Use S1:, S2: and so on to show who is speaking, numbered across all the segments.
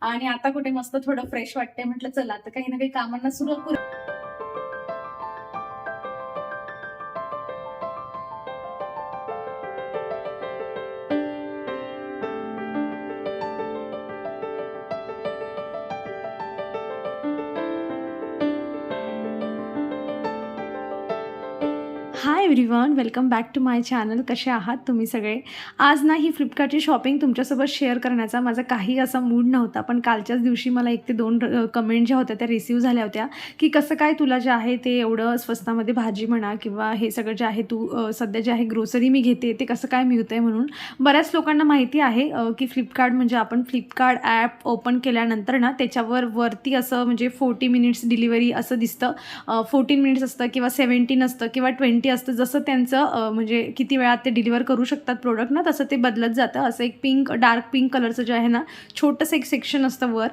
S1: आणि आता कुठे मस्त थोडं फ्रेश वाटतंय. म्हटलं चला आता काही ना काही कामांना सुरू करू. Everyone welcome back to my channel कसे आहात तुम्ही सगळे? आज ना ही फ्लिपकार्टची शॉपिंग तुमच्यासोबत शेअर करण्याचा माझा काही असा मूड नव्हता पण कालच्याच दिवशी मला एक ते दोन कमेंट ज्या होत्या त्या रिसिव्ह झाल्या होत्या की कसं काय तुला जे आहे ते एवढं स्वस्तामध्ये भाजी म्हणा किंवा हे सगळं जे आहे तू सध्या जे आहे ग्रोसरी मी घेते ते कसं काय मिळतं आहे म्हणून. बऱ्याच लोकांना माहिती आहे की फ्लिपकार्ट म्हणजे आपण फ्लिपकार्ट ॲप ओपन केल्यानंतर ना त्याच्यावर वरती असं म्हणजे फोर्टी मिनिट्स डिलिव्हरी असं दिसतं. फोर्टीन मिनिट्स असतं किंवा सेवन्टीन असतं किंवा ट्वेंटी असतं जसं त्यांचं म्हणजे किती वेळात ते डिलिव्हर करू शकतात प्रोडक्ट ना तसं ते बदलत जातं. असं एक पिंक डार्क पिंक कलरचं जे आहे ना छोटंसं एक सेक्शन असतं वर.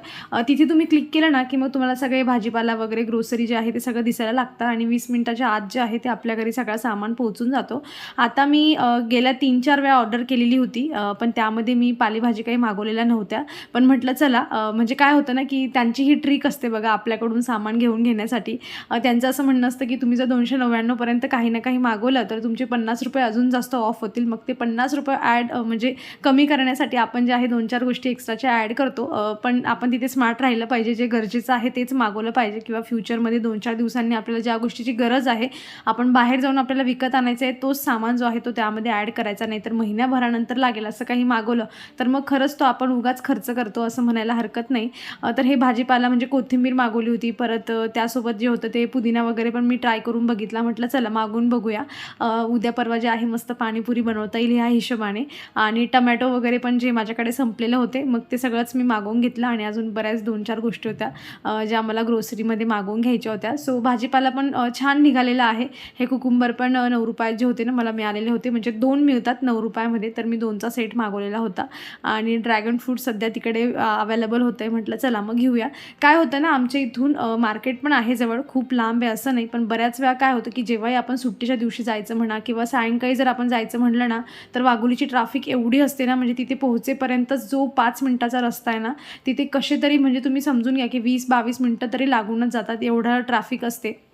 S1: तिथे तुम्ही क्लिक केलं ना की मग तुम्हाला सगळे भाजीपाला वगैरे ग्रोसरी जे आहे ते सगळं दिसायला लागतं आणि वीस मिनिटाच्या आत जे आहे ते आपल्या घरी सगळं सामान पोहोचून जातो. आता मी गेल्या तीन चार वेळा ऑर्डर केलेली होती पण त्यामध्ये मी पालेभाजी काही मागवलेल्या नव्हत्या. पण म्हटलं चला म्हणजे काय होतं ना की त्यांची ही ट्रिक असते बघा आपल्याकडून सामान घेऊन घेण्यासाठी. त्यांचं असं म्हणणं असतं की तुम्ही जर दोनशे नव्याण्णवपर्यंत काही ना काही मागवलं तर तुमचे पन्नास रुपये अजून जास्त ऑफ होतील. मग ते पन्नास रुपये ॲड म्हणजे कमी करण्यासाठी आपण जे आहे दोन चार गोष्टी एक्स्ट्राच्या ॲड करतो. पण आपण तिथे स्मार्ट राहिलं पाहिजे जे गरजेचं आहे तेच मागवलं पाहिजे किंवा फ्युचरमध्ये दोन चार दिवसांनी आपल्याला ज्या गोष्टीची गरज आहे आपण बाहेर जाऊन आपल्याला विकत आणायचं आहे तोच सामान जो आहे तो त्यामध्ये ॲड करायचा. नाही तर महिन्याभरानंतर लागेल असं काही मागवलं तर मग खरंच तो आपण उगाच खर्च करतो असं म्हणायला हरकत नाही. तर हे भाजीपाला म्हणजे कोथिंबीर मागवली होती. परत त्यासोबत जे होतं ते पुदिना वगैरे पण मी ट्राय करून बघितला. म्हटलं चला मागून बघूया. उद्या परवा जे आहे मस्त पाणीपुरी बनवता येईल ह्या हिशोबाने. आणि टमॅटो वगैरे पण जे माझ्याकडे संपलेले होते मग ते सगळंच मी मागवून घेतलं आणि अजून बऱ्याच दोन चार गोष्टी होत्या ज्या मला ग्रोसरीमध्ये मागवून घ्यायच्या होत्या. सो भाजीपाला पण छान निघालेला आहे. हे कुकुंबर पण नऊ रुपयात जे होते ना मला मिळालेले होते. म्हणजे दोन मिळतात नऊ रुपयामध्ये तर मी दोनचा सेट मागवलेला होता. आणि ड्रॅगन फ्रूट सध्या तिकडे अवेलेबल होतं आहे म्हटलं चला मग घेऊया. काय होतं ना आमच्या इथून मार्केट पण आहे जवळ. खूप लांब आहे असं नाही पण बऱ्याच वेळा काय होतं की जेव्हाही आपण सुट्टीच्या दिवशी जायचं म्हणा किंवा सायंकाळी जर आपण जायचं म्हणलं ना तर वाघोलीची ट्राफिक एवढी असते ना म्हणजे तिथे पोहोचेपर्यंत जो पाच मिनटाचा रस्ता आहे ना तिथे कसे तरी म्हणजे तुम्ही समजून घ्या की वीस बावीस मिनटं तरी लागूनच जातात एवढं ट्राफिक असते.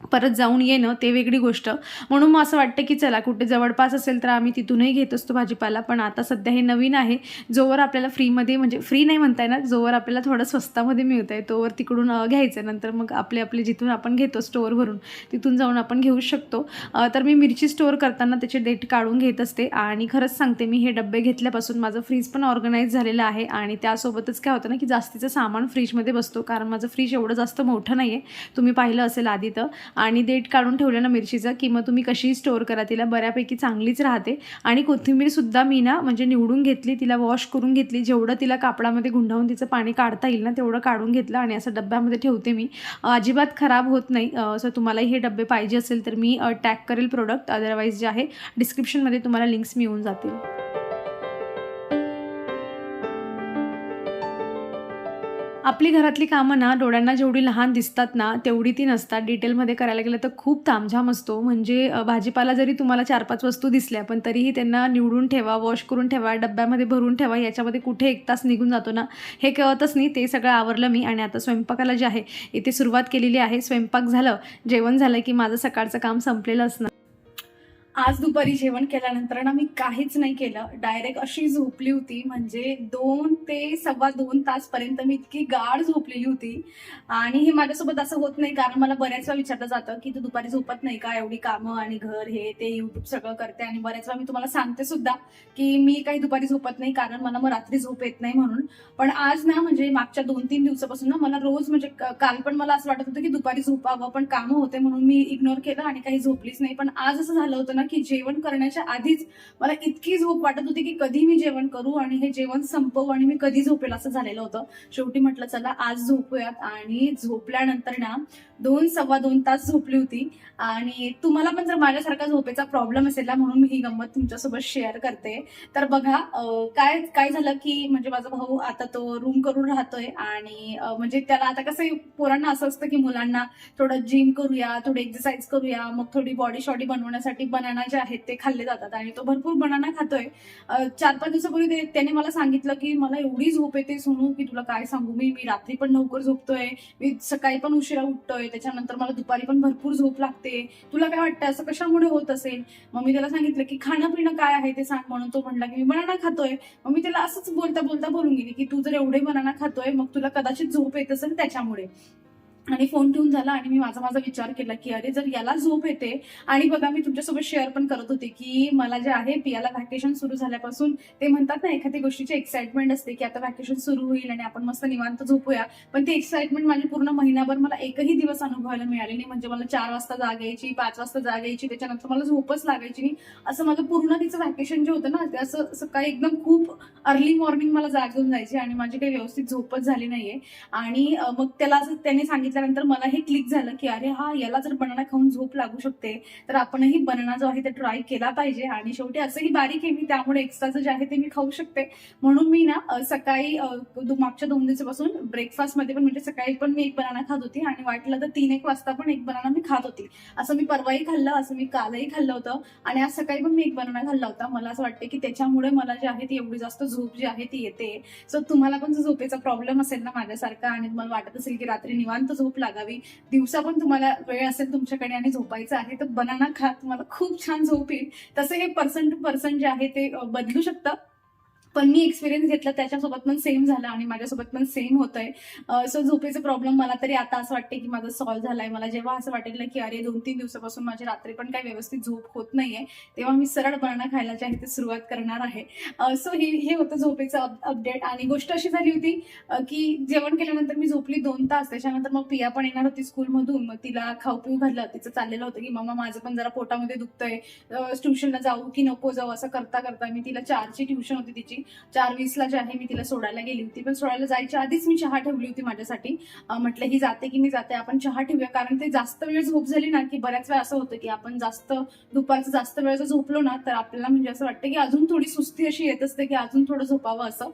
S1: परत जाऊन येणं ते वेगळी गोष्ट. म्हणून मग असं वाटतं की चला कुठे जवळपास असेल तर आम्ही तिथूनही घेत असतो भाजीपाला. पण आता सध्या हे नवीन आहे. जोवर आपल्याला फ्रीमध्ये म्हणजे फ्री नाही म्हणता येणार जोवर आपल्याला थोडं स्वस्तामध्ये मिळत आहे तोवर तिकडून घ्यायचं. नंतर मग आपले आपले जिथून आपण घेतो स्टोअर भरून तिथून जाऊन आपण घेऊ शकतो. तर मी मिरची स्टोअर करताना त्याचे डेट काढून घेत असते. आणि खरंच सांगते मी हे डबे घेतल्यापासून माझं फ्रीज पण ऑर्गनाईज झालेलं आहे. आणि त्यासोबतच काय होतं ना की जास्तीचं सामान फ्रीजमध्ये बसतो. कारण माझं फ्रीज एवढं जास्त मोठं नाही आहे तुम्ही पाहिलं असेल आधी तर. आणि देठ काढून ठेवलं ना मिरचीचं की मग तुम्ही कशी स्टोअर करा तिला बऱ्यापैकी चांगलीच राहते. आणि कोथिंबीरसुद्धा मी ना म्हणजे निवडून घेतली तिला वॉश करून घेतली. जेवढं तिला कापडामध्ये गुंडावून तिचं पाणी काढता येईल ना तेवढं काढून घेतलं आणि असं डब्यामध्ये ठेवते मी. अजिबात खराब होत नाही. सो तुम्हालाही हे डबे पाहिजे असेल तर मी टॅग करेल प्रोडक्ट अदरवाईज जे आहे डिस्क्रिप्शनमध्ये तुम्हाला लिंक्स मिळून जातील. आपली घरातली कामं ना डोळ्यांना जेवढी लहान दिसतात ना तेवढी ती नसतात. डिटेलमध्ये करायला गेलं तर खूप तामझाम असतो. म्हणजे भाजीपाला जरी तुम्हाला चार पाच वस्तू दिसल्या पण तरीही त्यांना निवडून ठेवा वॉश करून ठेवा डब्यामध्ये भरून ठेवा याच्यामध्ये कुठे एक तास निघून जातो ना हे कळतच नाही. ते सगळं आवरलं मी आणि आता स्वयंपाकाला जे आहे इथे सुरुवात केलेली आहे. स्वयंपाक झालं जेवण झालं की माझं सकाळचं काम संपलेलं असणार. आज दुपारी जेवण केल्यानंतर ना मी काहीच नाही केलं. डायरेक्ट अशी झोपली होती. म्हणजे दोन ते सव्वा दोन तासपर्यंत मी इतकी गाढ झोपलेली होती. आणि हे माझ्यासोबत असं होत नाही. कारण मला बऱ्याच वेळा विचारलं जातं की तू दुपारी झोपत नाही का? एवढी कामं आणि घर हे ते युट्यूब सगळं करते आणि बऱ्याच वेळा मी तुम्हाला सांगते सुद्धा की मी काही दुपारी झोपत नाही कारण मला मग रात्री झोप येत नाही म्हणून. पण आज ना म्हणजे मागच्या दोन तीन दिवसापासून ना मला रोज म्हणजे काल पण मला असं वाटत होतं की दुपारी झोपावं पण कामं होते म्हणून मी इग्नोर केलं आणि काही झोपलीच नाही. पण आज असं झालं होतं ना की जेवण करण्याच्या आधीच मला इतकी झोप वाटत होती की कधी मी जेवण करू आणि हे जेवण संपवू आणि मी कधी झोपेल असं झालेलं होतं. शेवटी म्हटलं चला आज झोपूयात. आणि झोपल्यानंतर ना दोन सव्वा दोन तास झोपली होती. आणि तुम्हाला पण जर माझ्यासारखा झोपेचा प्रॉब्लेम असेल ना म्हणून मी ही गंमत तुमच्यासोबत शेअर करते. तर बघा काय काय झालं की म्हणजे माझा भाऊ आता तो रूम करून राहतोय आणि म्हणजे त्याला आता कसं पोरांना असं असतं की मुलांना थोडं जिम करूया थोडी एक्सरसाइज करूया मग थोडी बॉडी शॉडी बनवण्यासाठी बनाना जे आहेत ते खाल्ले जातात आणि तो भरपूर बनाना खातोय. चार पाच दिवसापूर्वी त्याने मला सांगितलं की मला एवढी झोप येते सोनू की तुला काय सांगू? मी मी रात्री पण लवकर झोपतोय. मी सकाळी पण उशिरा उठतोय. त्याच्यानंतर मला दुपारी पण भरपूर झोप लागते. तुला काय वाटतं? असं कशामुळे होत असेल? मग मी त्याला सांगितलं की खाणं पिणं काय आहे ते सांग म्हणून तो म्हणला की मी बनाना खातोय. मग मी त्याला असंच बोलता बोलता बोलून गेली की तू जर एवढे बनाना खातोय मग तुला कदाचित झोप येत असेल त्याच्यामुळे. आणि फोन ठेवून झाला आणि मी माझा माझा विचार केला की अरे जर याला झोप येते आणि बघा मी तुमच्यासोबत शेअर पण करत होते की मला जे आहे पियाला व्हॅकेशन सुरू झाल्यापासून ते म्हणतात ना एखाद्या गोष्टीची एक्साइटमेंट असते की आता व्हॅकेशन सुरू होईल आणि आपण मस्त निवांत झोपूया. पण ती एक्साइटमेंट माझी पूर्ण महिनाभर मला एकही दिवस अनुभवायला मिळाले नाही. म्हणजे मला चार वाजता जाग यायची पाच वाजता जाग यायची त्याच्यानंतर मला झोपच लागायची नाही. असं माझं पूर्ण तिचं व्हॅकेशन जे होतं ना ते असं सकाळी एकदम खूप अर्ली मॉर्निंग मला जाग येऊन जायची आणि माझी काही व्यवस्थित झोपच झाली नाहीये. आणि मग त्याला असं त्याने सांगितल्यानंतर मला हे क्लिक झालं की अरे हा याला जर बनाना खाऊन झोप लागू शकते तर आपणही बनाना जो आहे ते ट्राय केला पाहिजे. आणि शेवटी असंही बारीक आहे मी त्यामुळे एक्स्ट्राचं जे आहे ते मी खाऊ शकते. म्हणून मी ना सकाळी मागच्या दोन दिवसापासून ब्रेकफास्टमध्ये पण म्हणजे सकाळी पण मी एक बनाना खात होती आणि वाटलं तर तीन एक वाजता पण एक बनाना मी खात होती. असं मी परवाही खाल्लं असं मी कालही खाल्लं होतं. आणि आज सकाळी पण मी एक बनाना खाल्ला होता. मला असं वाटतं की त्याच्यामुळे मला जे आहे ती एवढी जास्त झोप जी आहे ती येते. सो तुम्हाला पण जर झोपेचा प्रॉब्लेम असेल ना माझ्यासारखा आणि तुम्हाला वाटत असेल की रात्री निवांत झोप लागावी. दिवसा पण तुम्हाला वेळ असेल तुमच्याकडे आणि झोपायचं आहे तर बनाना खा. तुम्हाला खूप छान झोप येईल. तसं हे पर्सन टू पर्सन जे आहे ते बदलू शकतं. पण मी एक्सपिरियन्स घेतला त्याच्यासोबत पण सेम झालं आणि माझ्यासोबत पण सेम होत आहे सो झोपेचा प्रॉब्लेम मला तरी आता असं वाटते की माझा सॉल्व्ह झालाय. मला जेव्हा असं वाटेल की अरे दोन तीन दिवसापासून माझी रात्री पण काही व्यवस्थित झोप होत नाहीये तेव्हा मी सरळ बनाना खायला जे आहे ते सुरुवात करणार आहे. सो हे हे होतं झोपेचं अपडेट आणि गोष्ट अशी झाली होती की जेवण केल्यानंतर मी झोपली दोन तास. त्याच्यानंतर मग पिया पण येणार होती स्कूलमधून मग तिला खाऊ पिऊ घातलं. तिचं चाललेलं होतं की मामा माझं पण जरा पोटामध्ये दुखतंय. ट्युशनला जाऊ की नको जाऊ? असं करता करता मी तिला चारची ट्युशन होती तिची. चार वीसला जे आहे मी तिला सोडायला गेली होती. पण सोडायला जायच्या आधीच मी चहा ठेवली होती माझ्यासाठी. म्हटलं ही जाते की मी जाते आपण चहा ठेवूया. कारण ते जास्त वेळ झोप झाली ना की बऱ्याच वेळा असं होतं की आपण जास्त दुपारचं जास्त वेळ जर झोपलो ना तर आपल्याला म्हणजे असं वाटतं की अजून थोडी सुस्ती अशी येत असते की अजून थोडं झोपावं असं.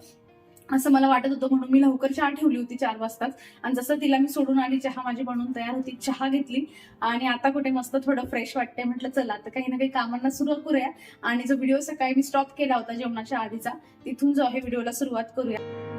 S1: असं मला वाटत होतं म्हणून मी लवकर चहा ठेवली होती चार वाजताच. आणि जसं तिला मी सोडून आली चहा माझी बनवून तयार होती चहा घेतली. आणि आता कुठे मस्त थोडं फ्रेश वाटते म्हटलं चला आता काही ना काही कामांना सुरुवात करूया. आणि जो व्हिडिओ सकाळी मी स्टॉप केला होता जेवणाच्या आधीचा तिथून जो आहे व्हिडिओला सुरुवात करूया.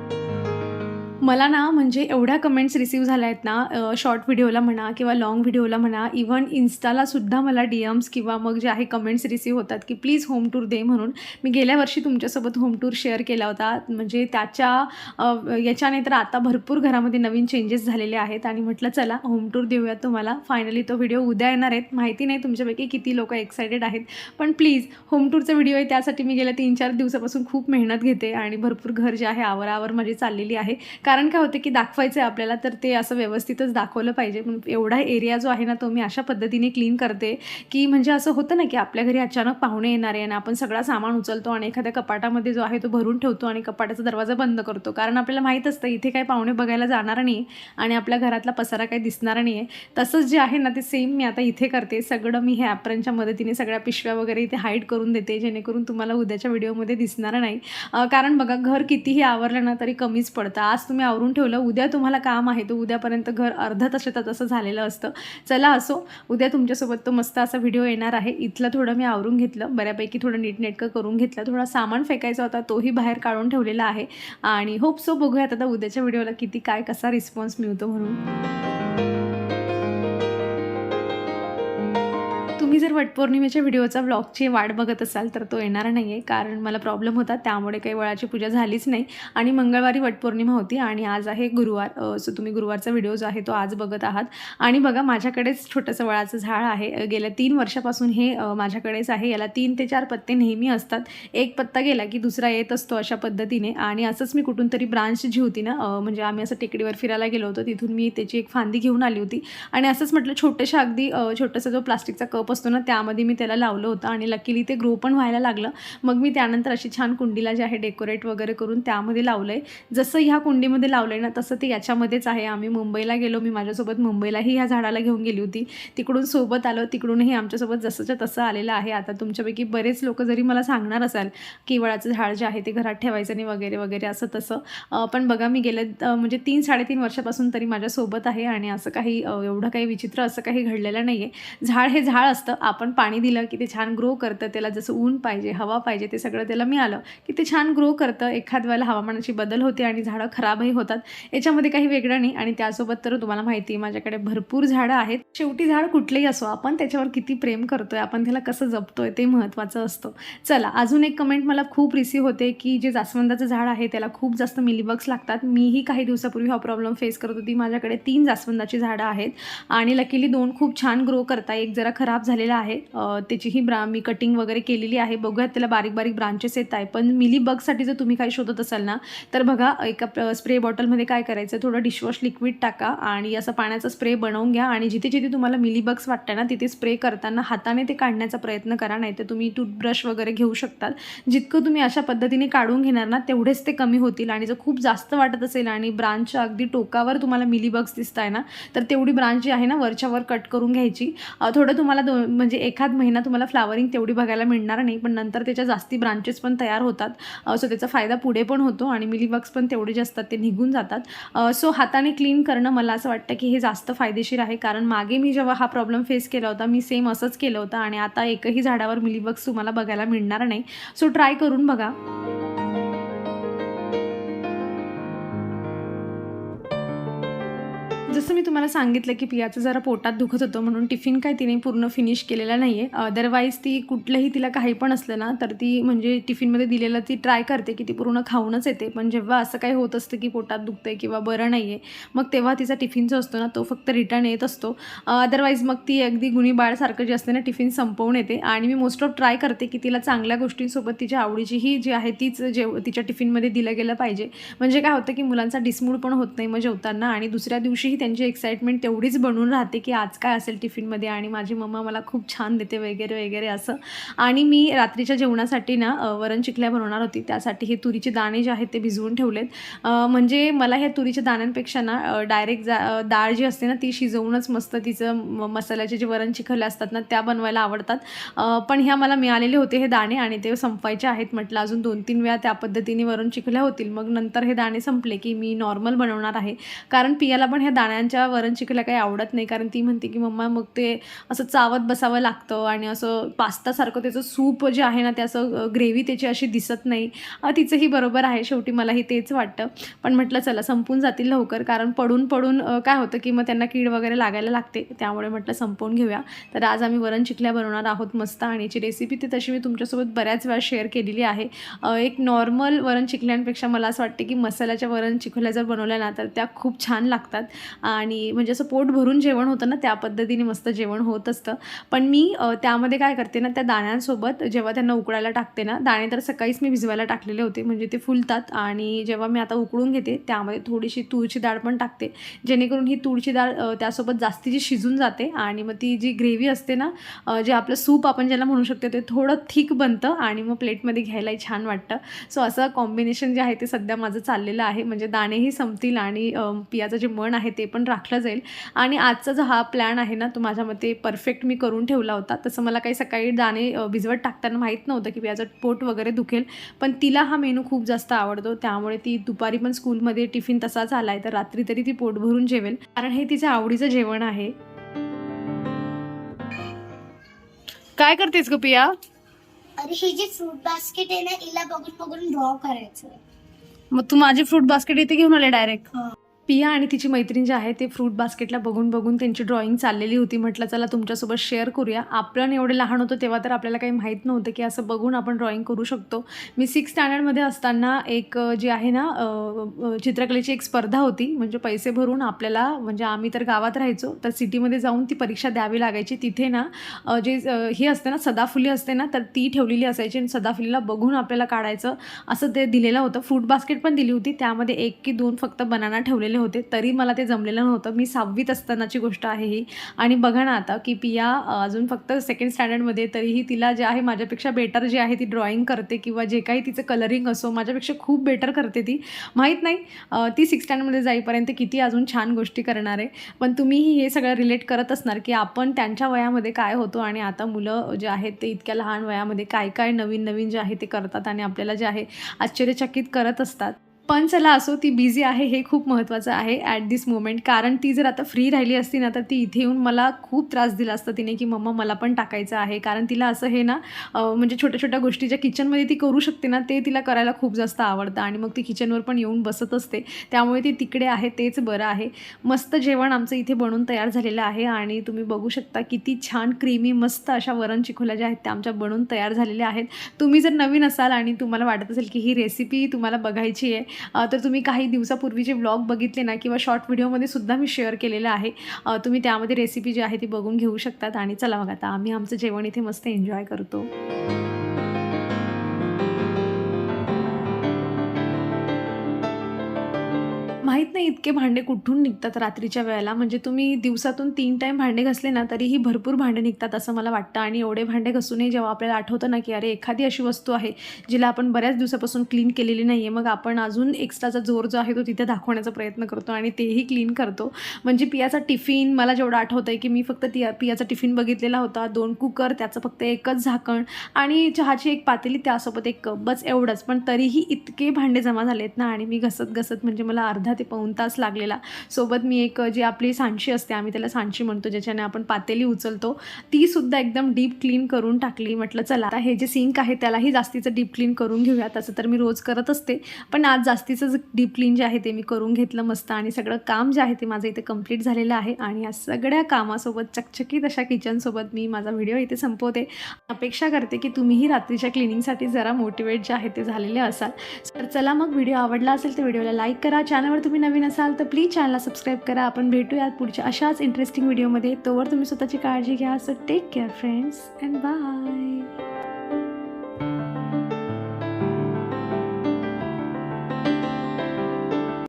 S1: मला ना म्हणजे एवढ्या कमेंट्स रिसीव्ह झाल्या आहेत ना शॉर्ट व्हिडिओला म्हणा किंवा लॉंग व्हिडिओला म्हणा इव्हन इन्स्टाला सुद्धा मला डी एम्स किंवा मग जे आहे कमेंट्स रिसीव्ह होतात की प्लीज होम टूर दे म्हणून. मी गेल्या वर्षी तुमच्यासोबत होम टूर शेअर केला होता. म्हणजे त्याच्या याच्याने तर आता भरपूर घरामध्ये नवीन चेंजेस झालेले आहेत आणि म्हटलं चला होम टूर देऊयात तुम्हाला. फायनली तो व्हिडिओ उद्या येणार आहेत. माहिती नाही तुमच्यापैकी किती लोक एक्सायटेड आहेत. पण प्लीज होम टूरचा व्हिडिओ आहे. त्यासाठी मी गेल्या तीन चार दिवसापासून खूप मेहनत घेते आणि भरपूर घर जे आहे आवरावर माझी चाललेली आहे. कारण काय होतं की दाखवायचं आहे आपल्याला तर ते असं व्यवस्थितच दाखवलं पाहिजे. एवढा एरिया जो आहे ना तो मी अशा पद्धतीने क्लीन करते की म्हणजे असं होतं ना की आपल्या घरी अचानक पाहुणे येणार आहे आणि आपण सगळा सामान उचलतो आणि एखाद्या कपाटामध्ये जो आहे तो भरून ठेवतो आणि कपाटाचा दरवाजा बंद करतो. कारण आपल्याला माहीत असतं इथे काही पाहुणे बघायला जाणार नाही आणि आपल्या घरातला पसारा काही दिसणार नाही आहे तसंच जे आहे ना ते सेम मी आता इथे करते. सगळं मी हे ॲप्रनच्या मदतीने सगळ्या पिशव्या वगैरे इथे हाईड करून देते जेणेकरून तुम्हाला उद्याच्या व्हिडिओमध्ये दिसणार नाही. कारण बघा घर कितीही आवरलं ना तरी कमीच पडतं. आज तुम्ही आवरून ठेवलं उद्या तुम्हाला काम आहे तर उद्यापर्यंत घर अर्धा तसं तसं झालेलं असतं. चला असो उद्या तुमच्यासोबत तो मस्त असा व्हिडिओ येणार आहे. इथलं थोडं मी आवरून घेतलं बऱ्यापैकी थोडं नीटनेटकं करून घेतलं थोडा सामान फेकायचा होता तोही बाहेर काढून ठेवलेला आहे. आणि होप सो बघूयात आता उद्याच्या व्हिडिओला किती काय कसा रिस्पॉन्स मिळतो म्हणून. तुम्ही जर वटपौर्णिमेच्या व्हिडिओचा व्लॉगची वाट बघत असाल तर तो येणार नाही आहे कारण मला प्रॉब्लेम होता त्यामुळे काही वळाची पूजा झालीच नाही. आणि मंगळवारी वटपौर्णिमा होती आणि आज आहे गुरुवार. सो तुम्ही गुरुवारचा व्हिडिओ जो आहे तो आज बघत आहात. आणि बघा माझ्याकडेच छोटंसं वळाचं झाड आहे. गेल्या तीन वर्षापासून हे माझ्याकडेच आहे. याला तीन ते चार पत्ते नेहमी असतात. एक पत्ता गेला की दुसरा येत असतो अशा पद्धतीने. आणि असंच मी कुठून तरी ब्रांच जी होती ना म्हणजे आम्ही असं टेकडीवर फिरायला गेलो होतो तिथून मी त्याची एक फांदी घेऊन आली होती. आणि असंच म्हटलं छोट्याशा अगदी छोटंसं जो प्लास्टिकचा कप असतो ना त्यामध्ये मी त्याला लावलं होतं आणि लकीली ते ग्रो पण व्हायला लागलं. मग मी त्यानंतर अशी छान कुंडीला जे आहे डेकोरेट वगैरे करून त्यामध्ये लावलं आहे जसं ह्या कुंडीमध्ये लावलं आहे ना तसं ते याच्यामध्येच आहे. आम्ही मुंबईला गेलो मी माझ्यासोबत मुंबईलाही ह्या झाडाला घेऊन गेली होती. तिकडून सोबत आलो तिकडूनही आमच्यासोबत जसंच्या तसं आलेलं आहे. आता तुमच्यापैकी बरेच लोक जरी मला सांगणार असाल केवळाचं झाड जे आहे ते घरात ठेवायचं नाही वगैरे वगैरे असं तसं. पण बघा मी गेले म्हणजे तीन साडेतीन वर्षापासून तरी माझ्यासोबत आहे आणि असं काही एवढं काही विचित्र असं काही घडलेलं नाही आहे झाड हे झाड असतं. आपण पाणी दिलं की ते छान ग्रो करतं. त्याला जसं ऊन पाहिजे हवा पाहिजे ते सगळं त्याला मिळालं की ते छान ग्रो करतं. एखाद वेळेला हवामानाची बदल होते आणि झाडं खराबही होतात. याच्यामध्ये काही वेगळं नाही आणि त्यासोबत तर तुम्हाला माहिती आहे माझ्याकडे भरपूर झाडं आहेत. शेवटी झाड कुठलेही असो आपण त्याच्यावर किती प्रेम करतोय आपण त्याला कसं जपतोय ते महत्त्वाचं असतं. चला अजून एक कमेंट मला खूप रिसीव्ह होते की जे जास्वंदाचं झाड आहे त्याला खूप जास्त मिलीबग्स लागतात. मीही काही दिवसापूर्वी हा प्रॉब्लेम फेस करत होती. माझ्याकडे तीन जास्वंदाची झाडं आहेत आणि लकीली दोन खूप छान ग्रो करता एक जरा खराब झालेला आहे. त्याचीही ब्रा मी कटिंग वगैरे केलेली आहे. बघूयात त्याला बारीक बारीक ब्रांचेस येत आहे. पण मिलीबगसाठी जर तुम्ही काही शोधत असाल ना तर बघा एका स्प्रे बॉटलमध्ये काय करायचं? थोडं डिशवॉश लिक्विड टाका आणि असं पाण्याचा स्प्रे बनवून घ्या आणि जिथे जिथे तुम्हाला मिलीबग्स वाटतं ना तिथे स्प्रे करताना हाताने ते काढण्याचा प्रयत्न करा. नाही तर तुम्ही टूथब्रश वगैरे घेऊ शकतात जितकं तुम्ही अशा पद्धतीने काढून घेणार ना तेवढेच ते कमी होतील आणि जर खूप जास्त वाटत असेल आणि ब्रांच अगदी टोकावर तुम्हाला मिलीबग्स दिसत आहे ना तर तेवढी ब्रांच जी आहे ना वरच्या वर कट करून घ्यायची. थोडं तुम्हाला म्हणजे एखाद महिना तुम्हाला फ्लावरिंग तेवढी बघायला मिळणार नाही पण नंतर त्याच्या जास्ती ब्रांचेस पण तयार होतात. सो त्याचा फायदा पुढे पण होतो आणि मिलीबग्स पण तेवढे जे असतात ते निघून जातात. सो हाताने क्लीन करणं मला असं वाटतं की हे जास्त फायदेशीर आहे कारण मागे मी जेव्हा हा प्रॉब्लेम फेस केला होता मी सेम असंच केलं होतं आणि आता एकही झाडावर मिलीबग्स तुम्हाला बघायला मिळणार नाही. सो ट्राय करून बघा. जसं मी तुम्हाला सांगितलं की पियाचं जरा पोटात दुखत होतं म्हणून टिफिन काय तिने पूर्ण फिनिश केलेला नाही आहे अदरवाईज ती कुठलंही तिला काही पण असलं ना तर ती म्हणजे टिफिनमध्ये दिलेलं ती ट्राय करते की ती पूर्ण खाऊनच येते. पण जेव्हा असं काही होत असतं की पोटात दुखतं आहे किंवा बरं नाही आहे मग तेव्हा तिचा टिफिन जो असतो ना तो फक्त रिटर्न येत असतो. अदरवाईज मग ती अगदी गुणीबाळसारखं जे असते ना टिफिन संपवून येते. आणि मी मोस्ट ऑफ ट्राय करते की तिला चांगल्या गोष्टींसोबत तिच्या आवडीचीही जी आहे तीच जेव तिच्या टिफिनमध्ये दिलं गेलं पाहिजे. म्हणजे काय होतं की मुलांचा डिसमूड पण होत नाही मग जेवताना आणि दुसऱ्या दिवशीही त्यांची एक्साइटमेंट तेवढीच बनून राहते की आज काय असेल टिफिनमध्ये आणि माझी मम्मा मला खूप छान देते वगैरे वगैरे असं. आणि मी रात्रीच्या जेवणासाठी ना वरण चिखल्या बनवणार होती. त्यासाठी हे तुरीचे दाणे जे आहेत ते भिजवून ठेवलेत. म्हणजे मला ह्या तुरीच्या दाण्यांपेक्षा ना डायरेक्ट जा डाळ जी असते ना ती शिजवूनच मस्त तिचं म- मसाल्याचे जे वरण चिखले असतात ना त्या बनवायला आवडतात. पण ह्या मला मिळालेले होते हे दाणे आणि ते संपवायचे आहेत. म्हटलं अजून दोन तीन वेळा त्या पद्धतीने वरण चिखल्या होतील. मग नंतर हे दाणे संपले की मी नॉर्मल बनवणार आहे. कारण पियाला पण ह्या दाण्यांच्या वरण चिखल्या काही आवडत नाही कारण ती म्हणते की मम्मा मग ते असं चावत बसावं लागतं आणि असं पास्तासारखं त्याचं सूप जे आहे ना ते असं ग्रेव्ही त्याची अशी दिसत नाही. तिचंही बरोबर आहे शेवटी मलाही तेच वाटतं. पण म्हटलं चला संपून जातील लवकर कारण पडून पडून काय होतं की मग त्यांना कीड वगैरे लागायला लागते त्यामुळे म्हटलं संपवून घेऊया. तर आज आम्ही वरण चिखल्या बनवणार आहोत मस्त आणि याची रेसिपी ती तशी मी तुमच्यासोबत बऱ्याच वेळा शेअर केलेली आहे. एक नॉर्मल वरण चिकल्यांपेक्षा मला असं वाटते की मसाल्याच्या वरण चिखल्या जर बनवल्या ना तर त्या खूप छान लागतात. आणि म्हणजे असं पोट भरून जेवण होतं ना त्या पद्धतीने मस्त जेवण होत असतं. पण मी त्यामध्ये काय करते ना त्या दाण्यांसोबत जेव्हा त्यांना उकडायला टाकते ना दाणे तर सकाळीच मी भिजवायला टाकलेले होते म्हणजे ते फुलतात. आणि जेव्हा मी आता उकळून घेते त्यामध्ये थोडीशी तुळची डाळ पण टाकते. जेणेकरून ही तुळची डाळ त्यासोबत जास्तीची शिजून जाते आणि मग ती जी ग्रेव्ही असते ना जे आपलं सूप आपण ज्याला म्हणू शकतो ते थोडं थिक बनतं आणि मग प्लेटमध्ये घ्यायलाही छान वाटतं. सो असं कॉम्बिनेशन जे आहे ते सध्या माझं चाललेलं आहे. म्हणजे दाणेही संपतील आणि पियाचं जे मन आहे ते पण राखलं जाईल. आणि आजचा जो हा प्लॅन आहे ना तो माझ्या मते परफेक्ट मी करून ठेवला होता. तसं मला काही सकाळी दाणे भिजवत टाकताना माहीत नव्हतं की पियाचं पोट वगैरे दुखेल. पण तिला हा मेनू खूप जास्त आवडतो. त्यामुळे ती दुपारी पण स्कूलमध्ये टिफिन तसाच आला आहे तर रात्री तरी ती पोट भरून जेवेल. कारण हे तिच्या आवडीचं जेवण आहे. काय करतेस ग पिया?
S2: अरे ही जी फ्रूट बास्केट आहे ना हिला बघून बघून ड्रॉ करायचं
S1: मग तू माझी फ्रूट बास्केट इथे घेऊन आले डायरेक्ट. पिया आणि तिची मैत्रीण जी आहे ते फ्रूट बास्केटला बघून बघून त्यांची ड्रॉइंग चाललेली होती. म्हटलं चला तुमच्यासोबत शेअर करूया. आपण एवढे लहान होतो तेव्हा तर आपल्याला काही माहीत नव्हतं की असं बघून आपण ड्रॉइंग करू शकतो. मी सिक्स स्टँडर्डमध्ये असताना एक जी आहे ना चित्रकलेची एक स्पर्धा होती. म्हणजे पैसे भरून आपल्याला म्हणजे आम्ही तर गावात राहायचो तर सिटीमध्ये जाऊन ती परीक्षा द्यावी लागायची. तिथे ना जे हे असते ना सदाफुली असते ना तर ती ठेवलेली असायची आणि सदाफुलीला बघून आपल्याला काढायचं. असं ते दिलेलं होतं. फ्रूट बास्केट पण दिली होती. त्यामध्ये एक की दोन फक्त बनाना ठेवलेले गेलेले होते तरी मला ते जमलेलं नव्हतं. मी सहावीत असतानाची गोष्ट आहे ही. आणि बघा ना आता की पिया अजून फक्त सेकंड स्टँडर्डमध्ये तरीही तिला जे आहे माझ्यापेक्षा बेटर जे आहे ती ड्रॉइंग करते किंवा जे काही तिचं कलरिंग असो माझ्यापेक्षा खूप बेटर करते ती. माहीत नाही ती सिक्स स्टँडर्डमध्ये जाईपर्यंत किती अजून छान गोष्टी करणार आहे. पण तुम्हीही हे सगळं रिलेट करत असणार की आपण त्यांच्या वयामध्ये काय होतो आणि आता मुलं जे आहेत ते इतक्या लहान वयामध्ये काय काय नवीन नवीन जे आहे ते करतात आणि आपल्याला जे आहे आश्चर्यचकित करत असतात. पण चला असो ती बिझी आहे हे खूप महत्त्वाचं आहे ॲट दिस मोमेंट कारण ती जर आता फ्री राहिली असती ना तर ती इथे येऊन मला खूप त्रास दिला असता तिने की मम्मा मला पण टाकायचं आहे. कारण तिला असं हे ना म्हणजे छोट्या छोट्या गोष्टी ज्या किचनमध्ये ती करू शकते ना ते तिला करायला खूप जास्त आवडतं आणि मग ती किचनवर पण येऊन बसत असते. त्यामुळे ती तिकडे आहे तेच बरं आहे. मस्त जेवण आमचं इथे बनून तयार झालेलं आहे आणि तुम्ही बघू शकता किती छान क्रीमी मस्त अशा वरण चिखोल्या ज्या आहेत त्या आमच्या बनून तयार झालेल्या आहेत. तुम्ही जर नवीन असाल आणि तुम्हाला वाटत असेल की ही रेसिपी तुम्हाला बघायची आहे तर तुम्ही काही दिवसापूर्वी जे व्लॉग बघितले ना किंवा शॉर्ट व्हिडिओमध्ये सुद्धा मी शेअर केलेलं आहे. तुम्ही त्यामध्ये रेसिपी जी आहे ती बघून घेऊ शकतात. आणि चला मग आता आम्ही आमचं जेवण इथे मस्त एन्जॉय करतो. माहीत नाही इतके भांडे कुठून निघतात रात्रीच्या वेळेला. म्हणजे तुम्ही दिवसातून तीन टाईम भांडे घासले ना तरीही भरपूर भांडे निघतात असं मला वाटतं. आणि एवढे भांडे घासूनही जेव्हा आपल्याला आठवतं ना की अरे एखादी अशी वस्तू आहे जिला आपण बऱ्याच दिवसापासून क्लीन केलेली नाही आहे मग आपण अजून एक्स्ट्राचा जोर जो आहे तो तिथे दाखवण्याचा प्रयत्न करतो आणि तेही क्लीन करतो. म्हणजे पियाचा टिफिन मला जेवढं आठवतं आहे की मी फक्त ती पियाचा टिफिन बघितलेला होता. दोन कुकर त्याचं फक्त एकच झाकण आणि चहाची एक पातेली त्यासोबत एक कप बस एवढंच. पण तरीही इतके भांडे जमा झालेत ना आणि मी घसत घसत म्हणजे मला अर्धा ते पाऊण तास लागलेला. सोबत मी एक जी आपली सांडशी असते आम्ही त्याला सांडशी म्हणतो ज्याच्याने आपण पातेली उचलतो तीसुद्धा एकदम डीप क्लीन करून टाकली. म्हटलं चला आता हे जे सिंक आहे त्यालाही जास्तीचं डीप क्लीन करून घेऊया. तसं तर मी रोज करत असते पण आज जास्तीचं डीप क्लीन जे आहे ते मी करून घेतलं मस्त. आणि सगळं काम जे आहे ते माझं इथे कंप्लीट झालेलं आहे. आणि या सगळ्या कामासोबत चकचकीत अशा किचनसोबत मी माझा व्हिडिओ इथे संपवते. अपेक्षा करते की तुम्हीही रात्रीच्या क्लिनिंगसाठी जरा मोटिवेट जे आहे ते झालेले असाल. तर चला मग व्हिडिओ आवडला असेल तर व्हिडिओला लाईक करा. चॅनलवर तुम्ही नवीन असाल तर प्लीज चॅनलला सबस्क्राईब करा. आपण भेटूयात पुढच्या अशाच इंटरेस्टिंग व्हिडिओमध्ये तोवर तुम्ही स्वतःची काळजी घ्या. So take care friends and bye